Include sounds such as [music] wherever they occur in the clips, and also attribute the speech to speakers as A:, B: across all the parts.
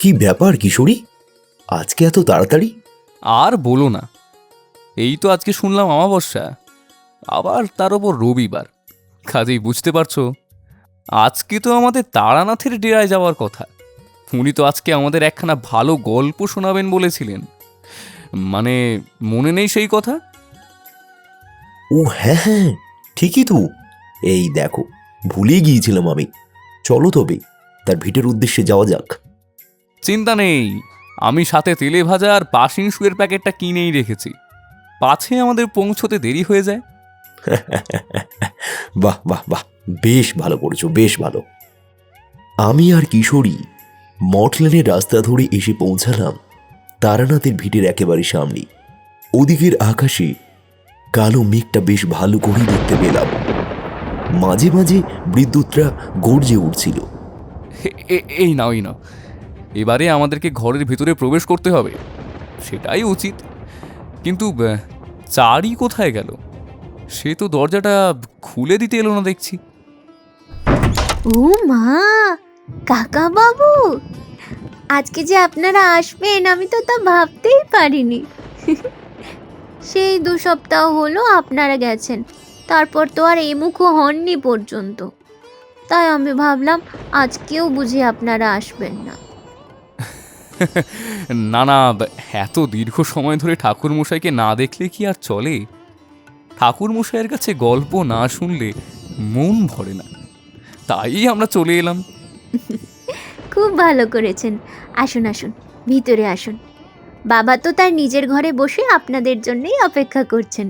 A: কি ব্যাপার কিশোরী? আজকে এত তাড়াতাড়ি?
B: আর বলো না। এই তো আজকে শুনলাম অমাবস্যা। আবার তার ওপর রবিবার। কাজেই বুঝতে পারছ আজকে তো আমাদের তারানাথের ডেরায় যাওয়ার কথা। উনি তো আজকে আমাদের একখানা ভালো গল্প শোনাবেন বলেছিলেন। মানে মনে নেই সেই কথা?
A: ও হ্যাঁ হ্যাঁ ঠিকই তো। এই দেখো ভুলেই গিয়েছিলাম আমি। চলো তবে তার ভিটের উদ্দেশ্যে যাওয়া যাক।
B: চিন্তা নেই। আমি সাথে তেলে ভাজা আর পাশিং শুয়ের প্যাকেটটা কিনেই রেখেছি। পাছে আমাদের পৌঁছতে দেরি হয়ে যায়। [laughs]
A: বাহ বাহ বাহ। বেশ ভালো করেছ বেশ ভালো। আমি আর কিশোরী মটলেনের রাস্তা ধরে এসে পৌঁছালাম তারানাথের ভিটের একেবারে সামনে। ওদিকের আকাশে কালো মেঘটা বেশ ভালো করেই দেখতে পেলাম। মাঝে মাঝে বিদ্যুৎরা গর্জে উঠছিল।
B: এই নাও এই নাও। এবারে আমাদেরকে ঘরের ভিতরে প্রবেশ করতে হবে। সেটাই উচিত। কিন্তু চারি কোথায় গেল? সে তো দরজাটা খুলে দিতে এলো না দেখছি।
C: ও মা! কাকা বাবু আজকে যে আপনারা আসবেন, আমি তো তা ভাবতেই পারিনি। সেই দু সপ্তাহ হলো আপনারা গেছেন। তারপর তো আর এমুখও হননি পর্যন্ত। তাই আমি ভাবলাম, আজকেও বুঝি আপনারা আসবেন না।
B: না না এত দীর্ঘ সময় ধরে ঠাকুর মশাইকে না দেখলে কি আর চলে? ঠাকুর মশাইয়ের কাছে গল্প না শুনলে মন ভরে না। তাই আমরা চলে এলাম।
C: খুব ভালো করেছেন। আসুন আসুন, ভিতরে আসুন। বাবা তো তার নিজের ঘরে বসে আপনাদের জন্যই অপেক্ষা করছেন।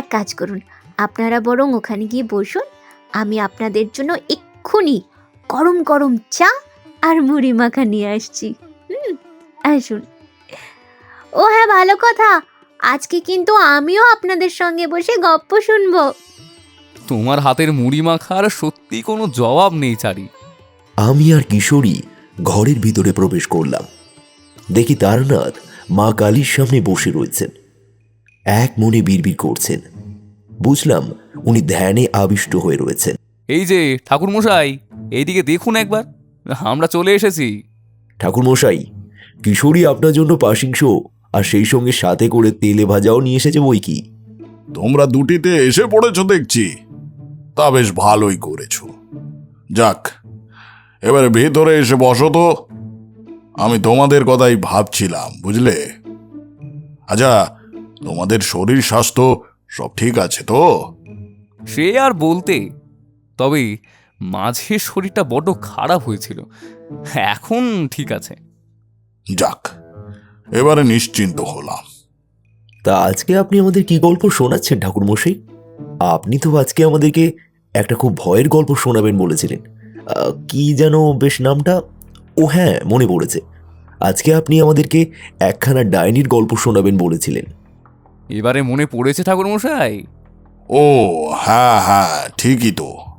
C: এক কাজ করুন, আপনারা বরং ওখানে গিয়ে বসুন। আমি আপনাদের জন্য এক্ষুনি গরম গরম চা আর মুড়ি মাখা নিয়ে আসছি। হুম আসুন ও হ্যাঁ ভালো কথা। আজকে কিন্তু আমিও আপনাদের সঙ্গে বসে গপ্প শুনব।
B: তোমার হাতের মুড়ি মাখার সত্যি কোনো জবাব নেই চারি।
A: আমি আর কিশোরী ঘরের ভিতরে প্রবেশ করলাম। দেখি তারনাথ মা কালীর সামনে বসে রয়েছেন। এক মনে বিড়বিড় করছেন। বুঝলাম উনি ধ্যানে আবিষ্ট হয়ে রয়েছেন।
B: এই যে ঠাকুর মশাই এইদিকে দেখুন একবার। আমরা চলে এসেছি।
A: ঠাকুরমশাই কিশোরী আপনার জন্য পাশিংশ আর সেই সঙ্গে সাথে করে তেলে ভাজাও নিয়ে এসেছে বই কি?
D: তোমরা দুটিতে এসে পড়েছ দেখছি। তা বেশ ভালোই করেছ। যাক এবারে ভেতরে এসে বসো তো। আমি তোমাদের কথাই ভাবছিলাম বুঝলে? আচ্ছা তোমাদের শরীর স্বাস্থ্য সব ঠিক আছে তো?
B: সে আর বলতে তবে মাঝে শরীরটা বড্ড খারাপ হয়েছিল। এখন ঠিক আছে।
D: যাক এবারে নিশ্চিন্ত হলাম।
A: তা আজকে আপনি আমাদের কি গল্প শোনাচ্ছেন ঠাকুরমশাই? আপনি তো আজকে আমাদেরকে একটা খুব ভয়ের গল্প শোনাবেন বলেছিলেন। কি যেন বেশ নামটা ও হ্যাঁ মনে পড়েছে। আজকে আপনি আমাদেরকে একখানা ডাইনির গল্প শোনাবেন বলেছিলেন।
B: এবারে মনে পড়েছে ঠাকুর মশাই
D: ও হ্যাঁ হ্যাঁ ঠিকই তো।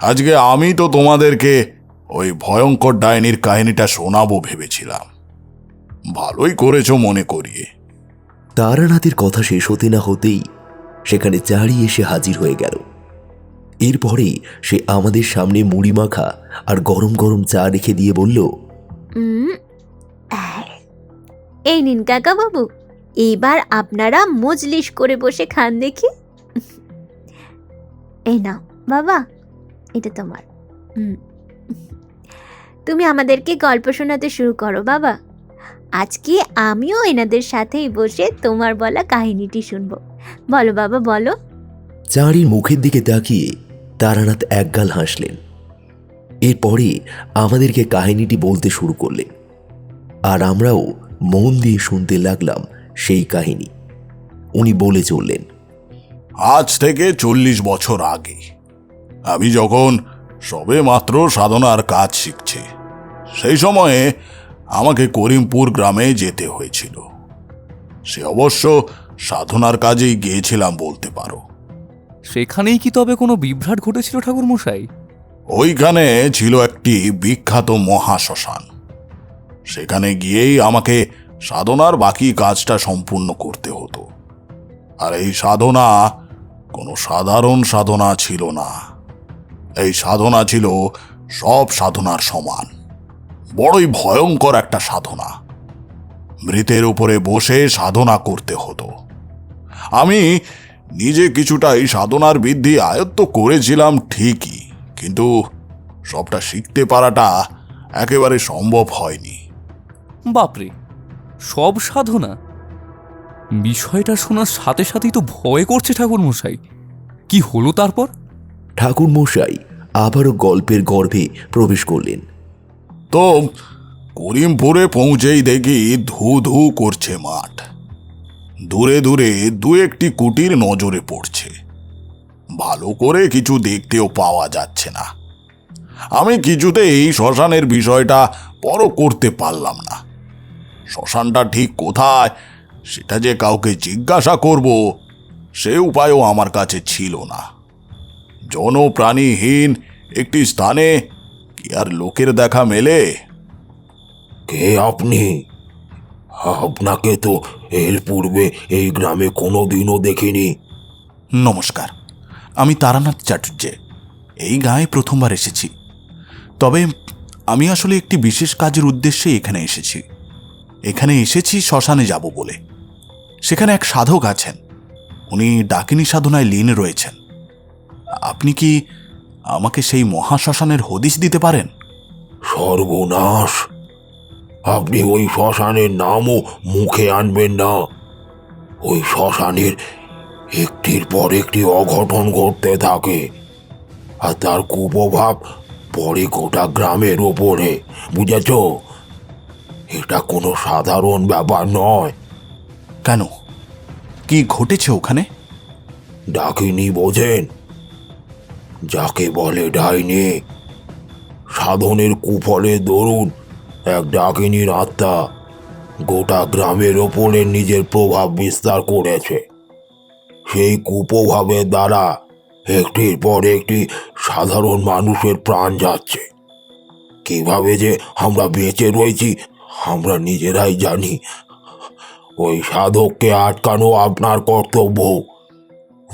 D: আজকে আমি তো তোমাদেরকে ওই ভয়ঙ্কর ডাইনির কাহিনীটা শোনাবো ভেবেছিলাম। ভালোই করেছ মনে করিয়ে।
A: তারানাথের কথা শেষ হতে না হতেই সেখানে চারি এসে হাজির হয়ে গেল। এরপরে সে আমাদের সামনে মুড়ি মাখা আর গরম গরম চা রেখে দিয়ে বলল।
C: এই নিন কাকা বাবু এইবার আপনারা মজলিস করে বসে খান দেখি। এই নাও বাবা। এটা তোমার। হুম। তুমি আমাদেরকে গল্প শোনাতে শুরু করো বাবা। আজকে আমিও এনাদের সাথেই বসে তোমার বলা কাহিনীটি শুনব। বলো বাবা বলো।
A: চারির মুখের দিকে তাকিয়ে তারানাথ একগাল হাসলেন। এরপরে আমাদেরকে কাহিনীটি বলতে শুরু করলেন। আর আমরাও মন দিয়ে শুনতে লাগলাম সেই কাহিনী। উনি বলে চললেন
D: আজ থেকে চল্লিশ বছর আগে আমি যখন সবে মাত্র সাধনার কাজ শিখছি সেই সময়ে আমাকে করিমপুর গ্রামে যেতে হয়েছিল। সে অবশ্য সাধনার কাজেই গিয়েছিলাম বলতে পারো।
B: সেখানেই কি তবে কোনো বিভ্রাট ঘটেছিল ঠাকুর মশাই
D: ওইখানে ছিল একটি বিখ্যাত মহাশ্মশান। সেখানে গিয়েই আমাকে সাধনার বাকি কাজটা সম্পূর্ণ করতে হতো। আর এই সাধনা কোনো সাধারণ সাধনা ছিল না। এই সাধনা ছিল সব সাধনার সমান। বড়ই ভয়ঙ্কর একটা সাধনা। মৃতের উপরে বসে সাধনা করতে হতো। আমি নিজে কিছুটা এই সাধনার বৃদ্ধি আয়ত্ত করেছিলাম ঠিকই, কিন্তু সবটা শিখতে পারাটা একেবারে সম্ভব হয়নি।
B: বাপরে, সব সাধনা? বিষয়টা শোনার সাথে সাথেই তো ভয় করছে ঠাকুর মশাই কি হলো তারপর?
E: ঠাকুর মশাই আবারও গল্পের গর্ভে প্রবেশ করলেন।
D: তো করিমপুরে পৌঁছেই দেখি ধু ধু করছে মাঠ। দূরে দূরে দু একটি কুটির নজরে পড়ছে। ভালো করে কিছু দেখতেও পাওয়া যাচ্ছে না। আমি কিছুতেই শ্মশানের বিষয়টা বড় করতে পারলাম না। শ্মশানটা ঠিক কোথায়, সেটা যে কাউকে জিজ্ঞাসা করব, সে উপায়ও আমার কাছে ছিল না। জনপ্রাণীহীন একটি স্থানে কি আর লোকের দেখা মেলে?
E: কে আপনি? আপনাকে তো এর পূর্বে এই গ্রামে কোনো দিনও দেখিনি।
D: নমস্কার আমি তারানাথ চাটুর্যে এই গায়ে প্রথমবার এসেছি। তবে আমি আসলে একটি বিশেষ কাজের উদ্দেশ্যে এখানে এসেছি। এখানে এসেছি শ্মশানে যাব বলে। সেখানে এক সাধক আছেন। উনি ডাকিনী সাধনায় লীন রয়েছেন। আপনি কি আমাকে সেই মহাশ্মশানের হদিশ দিতে পারেন?
E: সর্বনাশ আপনি ওই শ্মশানের নামও মুখে আনবেন না। ওই শ্মশানের একটির পর একটি অঘটন ঘটতে থাকে আর তার কুপ্রভাব পরে গোটা গ্রামের ওপরে বুঝেছ? এটা কোনো সাধারণ ব্যাপার নয়।
D: কেন? কি ঘটেছে ওখানে?
E: ডাকিনি বোঝেন। যাকে বলে ডাইনি, সাধনের কুফলে দরুন এক ডাকিনীর আত্মা গোটা গ্রামের ওপরে নিজের প্রভাব বিস্তার করেছে। সেই কুপ্রভাবের দ্বারা একটির পর একটি সাধারণ মানুষের প্রাণ যাচ্ছে। কীভাবে যে আমরা বেঁচে রয়েছি, আমরা নিজেরাই জানি। ওই সাধককে আটকানো আপনার কর্তব্য।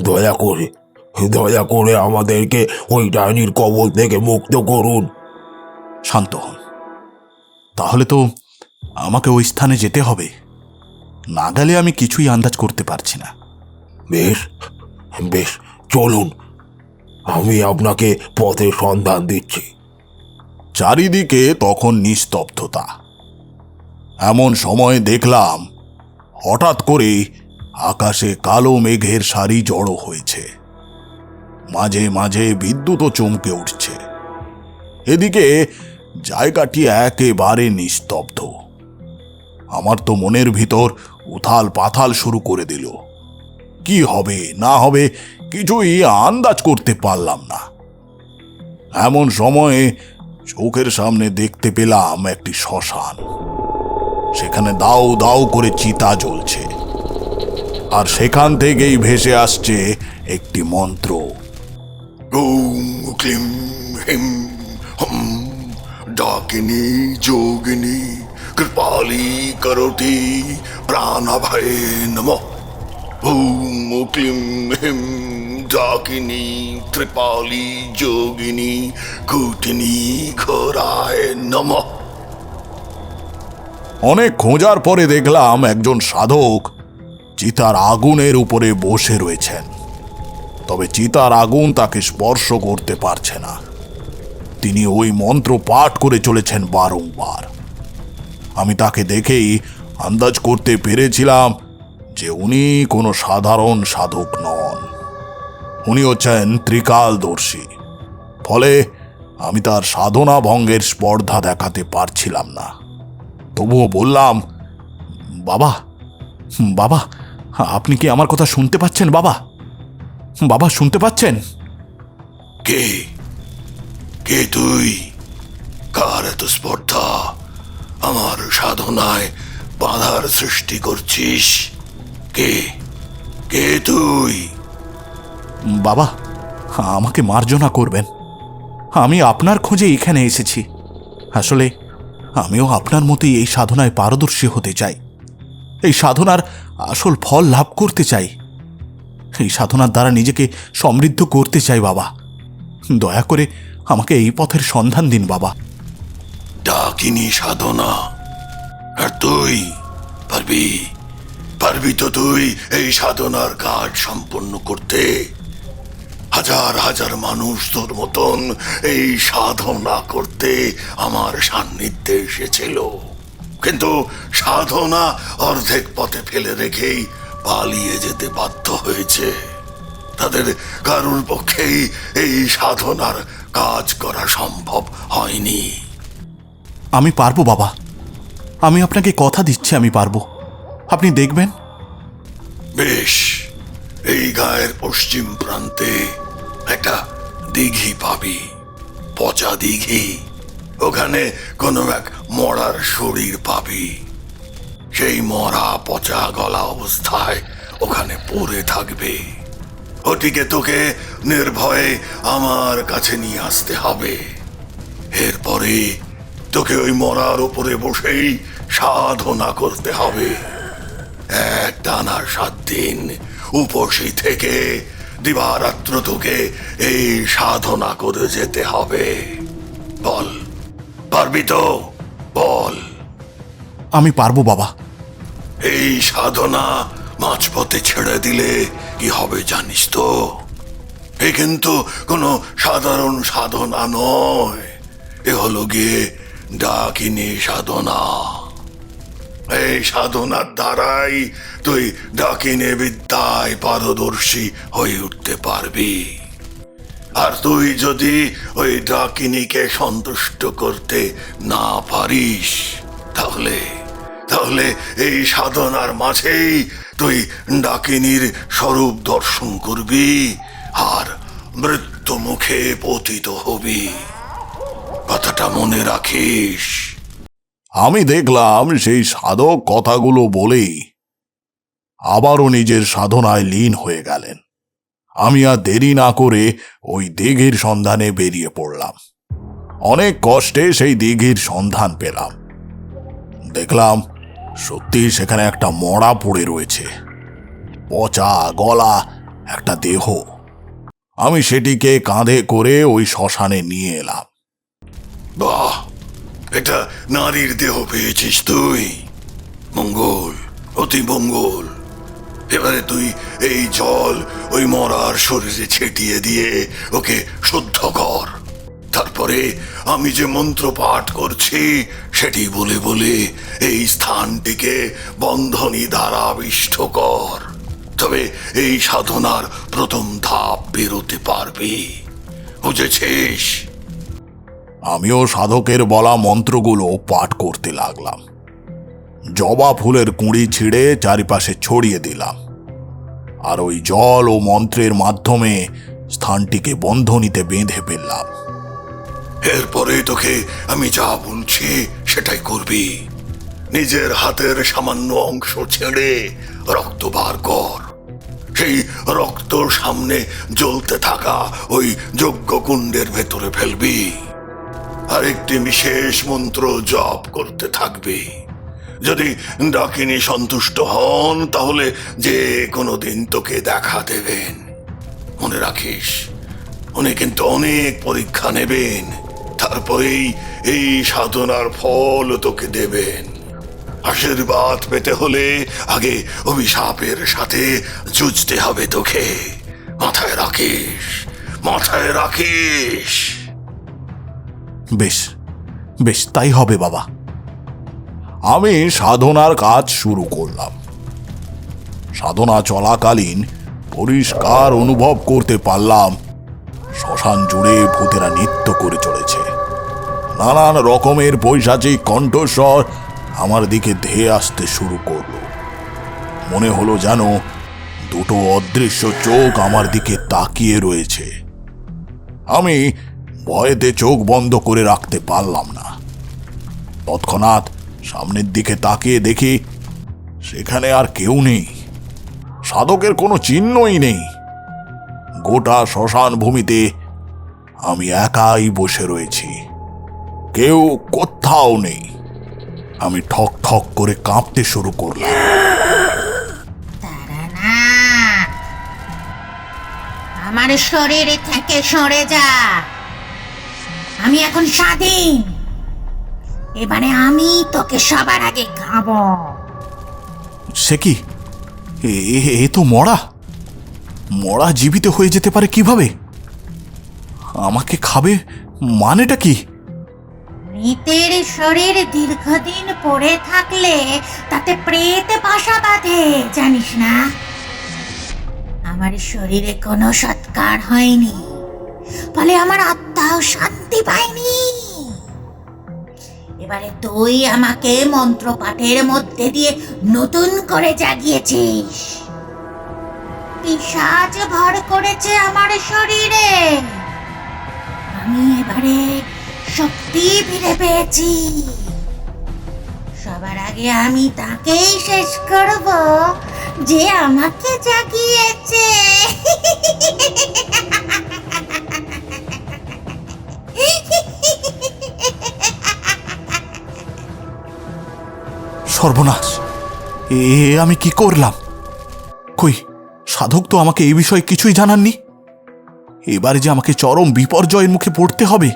E: দয়া করে দয়া করে আমাদেরকে ওই ডাইনির কবল থেকে মুক্ত করুন।
D: শান্ত হন। তাহলে তো আমাকে ওই স্থানে যেতে হবে। না গেলে আমি কিছুই আন্দাজ করতে পারছি না।
E: বেশ বেশ চলুন। আমি আপনাকে পথে সন্ধান দিচ্ছি।
D: চারিদিকে তখন নিস্তব্ধতা। এমন সময় দেখলাম হঠাৎ করে আকাশে কালো মেঘের সারি জড়ো হয়েছে। মাঝে মাঝে বিদ্যুৎও চমকে উঠছে। এদিকে জায়গাটি একেবারে নিস্তব্ধ। আমার তো মনের ভিতর উথাল পাথাল শুরু করে দিল। কি হবে, না হবে, কিছুই আন্দাজ করতে পারলাম না। এমন সময়ে চোখের সামনে দেখতে পেলাম একটি শ্মশান। সেখানে দাও দাও করে চিতা জ্বলছে। আর সেখান থেকেই ভেসে আসছে একটি মন্ত্র।
F: ওম ক্লিম হিম হম ডাকিনী যোগিনী কৃপালি করতি প্রাণভয়ে নম ওম ক্লিম হিম ডাকিনী কৃপালি যোগিনী কুটিনী ঘোরায় নমঃ
D: অনেক খোঁজার পরে দেখলাম একজন সাধক চিতার আগুনের উপরে বসে রয়েছেন। তবে চিতার আগুন তাকে স্পর্শ করতে পারছে না। তিনি ওই মন্ত্র পাঠ করে চলেছেন বারংবার। আমি তাকে দেখেই আন্দাজ করতে পেরেছিলাম যে উনি কোনো সাধারণ সাধক নন। উনি হচ্ছেন ত্রিকালদর্শী। ফলে আমি তার সাধনা ভঙ্গের স্পর্ধা দেখাতে পারছিলাম না। তবুও বললাম, বাবা বাবা, আপনি কি আমার কথা শুনতে পাচ্ছেন, বাবা? বাবা শুনতে পাচ্ছেন?
F: কে? কে তুই? কার এত স্পর্ধা? আমার সাধনায় বাধার সৃষ্টি করছিস? কে? কে তুই?
D: বাবা আমাকে মার্জনা করবেন। আমি আপনার খোঁজে এখানে এসেছি। আসলে আমিও আপনার মতোই এই সাধনায় পারদর্শী হতে চাই। এই সাধনার আসল ফল লাভ করতে চাই। এই সাধনার দ্বারা নিজেকে সমৃদ্ধ করতে চাই বাবা। দয়া করে আমাকে এই পথের সন্ধান দিন বাবা।
F: ডাকিনি সাধনা। আর তুই পারবি? পারবি তো তুই এই সাধনার কাজ সম্পন্ন করতে। হাজার হাজার মানুষ তোর মতন এই সাধনা করতে আমার সান্নিধ্যে এসেছিল। কিন্তু সাধনা অর্ধেক পথে ফেলে রেখেই পালিয়ে যেতে বাধ্য হয়েছে। তাদের কারুর পক্ষেই এই সাধনার কাজ করা সম্ভব হয়নি।
G: আমি পারব বাবা। আমি আপনাকে কথা দিচ্ছি আমি পারব। আপনি দেখবেন।
F: বেশ। এই গায়ের পশ্চিম প্রান্তে একটা দিঘি পাবি পচা দিঘি। ওখানে কোনো এক মরার শরীর পাবি। সেই মরা পচা গলা অবস্থায় ওখানে পড়ে থাকবে। ওটিকে তোকে নির্ভয়ে আমার কাছে নিয়ে আসতে হবে। এরপরে তোকে ওই মরার উপরে বসেই সাধনা করতে হবে। এক টানা সাত দিন উপসী থেকে দিবারাত্র তোকে এই সাধনা করে যেতে হবে। বল, পারবি তো? বল।
G: আমি পারব, বাবা।
F: এই সাধনা মাঝপথে ছেড়ে দিলে কি হবে জানিস তো? এ কিন্তু কোনো সাধারণ সাধনা নয়। এ হলো গিয়ে ডাকিনী সাধনা। এই সাধনার দ্বারাই তুই ডাকিনে বিদ্যায় পারদর্শী হয়ে উঠতে পারবি। আর তুই যদি ওই ডাকিনীকে সন্তুষ্ট করতে না পারিস, তাহলে তাহলে এই সাধনার মাঝেই তুই ডাকিনীর স্বরূপ দর্শন করবি আর মৃত্যু মুখে পতিত হবি। কথাটা মনে রাখিস।
D: আমি দেখলাম সেই সাধক কথাগুলো বলেই আবারও নিজের সাধনায় লীন হয়ে গেলেন। আমি আর দেরি না করে ওই দিঘির সন্ধানে বেরিয়ে পড়লাম। অনেক কষ্টে সেই দিঘির সন্ধান পেলাম। দেখলাম সত্যি সেখানে একটা মরা পড়ে রয়েছে। পচা গলা, একটা দেহ। আমি সেটিকে কাঁধে করে ওই শ্মশানে নিয়ে এলাম।
F: বাহ! এটা নারীর দেহ পেয়েছিস তুই। মঙ্গল, অতি মঙ্গল। এবারে তুই এই জল ওই মরার শরীরে ছিটিয়ে দিয়ে ওকে শুদ্ধ কর। তারপরে আমি যে মন্ত্র পাঠ করছি, সেটি বলে বলে এই স্থানটিকে বন্ধনী দ্বারা আবিষ্ট কর। তবে এই সাধনার প্রথম ধাপ বেরোতে পারবি। বুঝেছিস?
D: আমিও সাধকের বলা মন্ত্রগুলো পাঠ করতে লাগলাম। জবা ফুলের কুঁড়ি ছিঁড়ে চারিপাশে ছড়িয়ে দিলাম। আর ওই জল ও মন্ত্রের মাধ্যমে স্থানটিকে বন্ধনীতে বেঁধে ফেললাম।
F: এরপরে তোকে আমি যা বলছি সেটাই করবি। নিজের হাতের সামান্য অংশ ছেড়ে রক্ত বার কর। সেই রক্ত সামনে জ্বলতে থাকা ওই যজ্ঞ কুণ্ডের ভেতরে ফেলবি। আর একটি বিশেষ মন্ত্র জপ করতে থাকবি। যদি ডাকিনী সন্তুষ্ট হন, তাহলে যে কোনো দিন তোকে দেখা দেবেন। মনে রাখিস, উনি কিন্তু অনেক পরীক্ষা নেবেন। তারপরেই এই সাধনার ফল তোকে দেবেন। আশীর্বাদ পেতে হলে আগে অভিশাপের সাথে যুঝতে হবে তোকে। মাথায় রাখিস মাথায় রাখিস।
G: বেশ বেশ, তাই হবে বাবা।
D: আমি সাধনার কাজ শুরু করলাম। সাধনা চলাকালীন পরিষ্কার অনুভব করতে পারলাম। শ্মশান জুড়ে ভূতেরা নৃত্য করে চলেছে। নানান রকমের পৈশাচিক কণ্ঠস্বর আমার দিকে ধেয়ে আসতে শুরু করল। মনে হলো যেন দুটো অদৃশ্য চোখ আমার দিকে তাকিয়ে রয়েছে। আমি ভয়েতে চোখ বন্ধ করে রাখতে পারলাম না। তৎক্ষণাৎ সামনের দিকে তাকিয়ে দেখি সেখানে আর কেউ নেই। সাধকের কোনো চিহ্নই নেই। গোটা শ্মশান ভূমিতে আমি একাই বসে রয়েছি। কেউ কোথাও নেই। আমি ঠক ঠক করে কাঁপতে শুরু করলাম।
H: আমার শরীর থেকে সরে যা। আমি এখন স্বাধীন। এবারে আমি তোকে সবার আগে খাব।
G: সে কি? এ তো মরা। মরা জীবিত হয়ে যেতে পারে কীভাবে? আমাকে খাবে মানেটা কি?
H: মৃতের শরীর দীর্ঘদিন পড়ে থাকলে তাতে প্রেত বাসা বাঁধে, জানিস না? আমার শরীরে কোনো সৎকার হয়নি, ফলে আমার আত্মাও শান্তি পায়নি। এবারে তুই আমাকে মন্ত্রপাঠের মধ্যে দিয়ে নতুন করে জাগিয়েছিস। পিসাজ ভর করেছে আমার শরীরে। আমি এবারে শক্তি ফিরে পেয়েছি। সবার আগে আমি তাকেই শেষ করব, যে আমাকে জাগিয়েছে।
G: সর্বনাশ, এ আমি কি করলাম? কই, সাধক তো আমাকে এই বিষয়ে কিছুই জানাননি? এবারে যে আমাকে চরম বিপর্যয়ের মুখে পড়তে হবে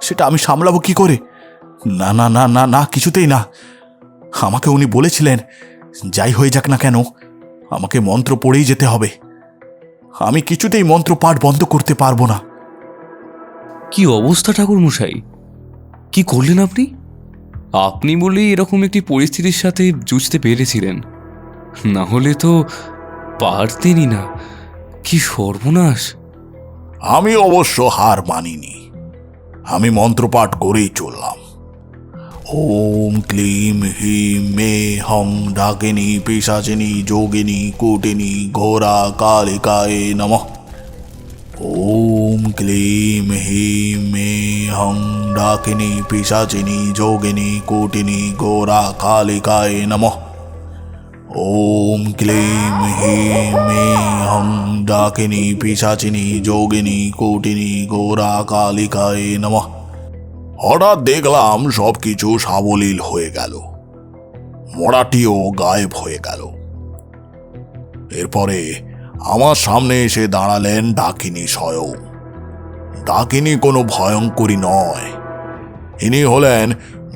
G: সেটা আমি সামলাবো কি করে? না না না না না কিছুতেই না। আমাকে উনি বলেছিলেন যাই হয়ে যাক না কেন আমাকে মন্ত্র পড়েই যেতে হবে। আমি কিছুতেই মন্ত্র পাঠ বন্ধ করতে পারব না।
B: কি অবস্থা ঠাকুর মশাই কি করলেন আপনি? আপনি বলেই এরকম একটি পরিস্থিতির সাথে জুঝতে পেরেছিলেন। না হলে তো পারতেনই না। কি সর্বনাশ।
D: আমি অবশ্য হার মানিনি। আমি মন্ত্রপাঠ করেই চললাম। ওম ক্লিম হিম মে হং ডাকিনী পিসাচিনী যোগিনী কুটিনী ঘোরা কালিকায় নমঃ। ওম ক্লিম হিম মে হং ডাকিনী পিসাচিনী যোগিনী কুটিনী ঘোরা কালিকায় নমঃ। ওম ক্লিম হিম মে হং ডাকিনী, পিসাচিনী, যোগিনী, কোটিনী গোরা কালিকায় নমঃ। হঠাৎ দেখলাম সবকিছু সাবলীল হয়ে গেল। মরাটিও গায়েব হয়ে গেল। এরপরে আমার সামনে এসে দাঁড়ালেন ডাকিনী স্বয়ং। ডাকিনী কোনো ভয়ঙ্করী নয়। ইনি হলেন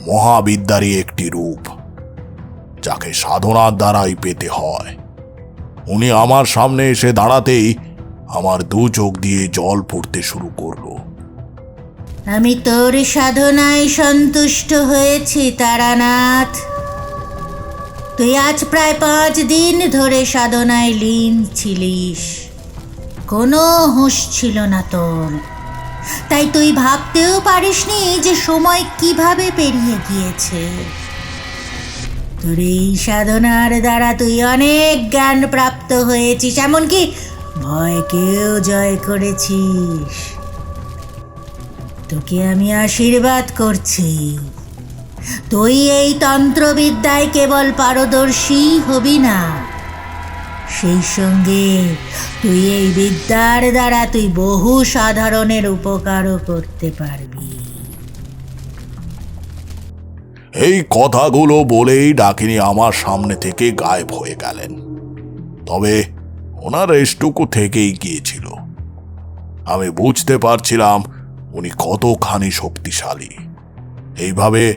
D: মহাবিদ্যারই একটি রূপ। যাকে সাধনার দ্বারাই পেতে হয়। উনি আমার সামনে এসে দাঁড়াতেই আমার দু চোখ দিয়ে জল পড়তে শুরু করল।
H: আমি তোর সাধনায় সন্তুষ্ট হয়েছি, তারানাথ। তুই আজ প্রায় পাঁচ দিন ধরে সাধনায় লীন ছিলিস। কোনো হুঁশ ছিল না তোর। তাই তুই ভাবতেও পারিসনি যে সময় কীভাবে পেরিয়ে গিয়েছে। তোর এই সাধনার দ্বারা তুই অনেক জ্ঞান প্রাপ্ত হয়েছিস, এমনকি ভয়কেও জয় করেছিস। তোকে আমি আশীর্বাদ করছি। তুই এই তন্ত্রবিদ্যায় কেবল পারদর্শী হবি না। সেই সঙ্গে তুই এই বিদ্যার দ্বারা তুই বহু সাধারণের উপকারও করতে পারবি।
D: এই কথাগুলো বলেই ডাকিনী আমার সামনে থেকে গায়েব হয়ে গেলেন। তবে ওনার এসটুকু থেকেই গিয়েছিল। আমি বুঝতে পারছিলাম উনি কতখানি শক্তিশালী। এইভাবে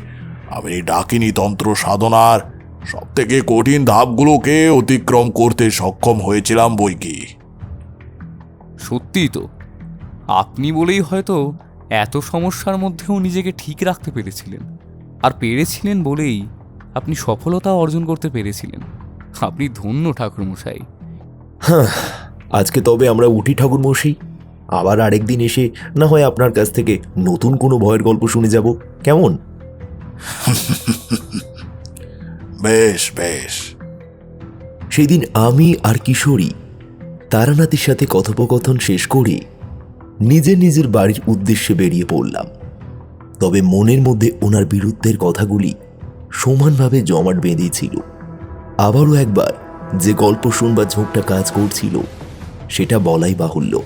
D: আমি ডাকিনী তন্ত্র সাধনার সব থেকে কঠিন ধাপগুলোকে অতিক্রম করতে সক্ষম হয়েছিলাম বই কি।
B: সত্যিই তো। আপনি বলেই হয়তো এত সমস্যার মধ্যেও নিজেকে ঠিক রাখতে পেরেছিলেন। আর পেরেছিলেন বলেই আপনি সফলতা অর্জন করতে পেরেছিলেন। আপনি ধন্য ঠাকুরমশাই।
A: হ্যাঁ আজকে তবে আমরা উঠি ঠাকুর মশাই আবার আরেকদিন এসে না হয় আপনার কাছ থেকে নতুন কোনো ভয়ের গল্প শুনে যাব। কেমন?
D: বেশ বেশ।
A: সেই দিন আমি আর কিশোরী তারানাথের সাথে কথোপকথন শেষ করে নিজের নিজের বাড়ির উদ্দেশ্যে বেরিয়ে পড়লাম। তবে মনের মধ্যে ওনার বিরুদ্ধের কথাগুলি সমানভাবে জমাট বেঁধেছিল। আবারও একবার যে গল্প শুনবার ঝোঁকটা কাজ করছিল, সেটা বলাই বাহুল্য।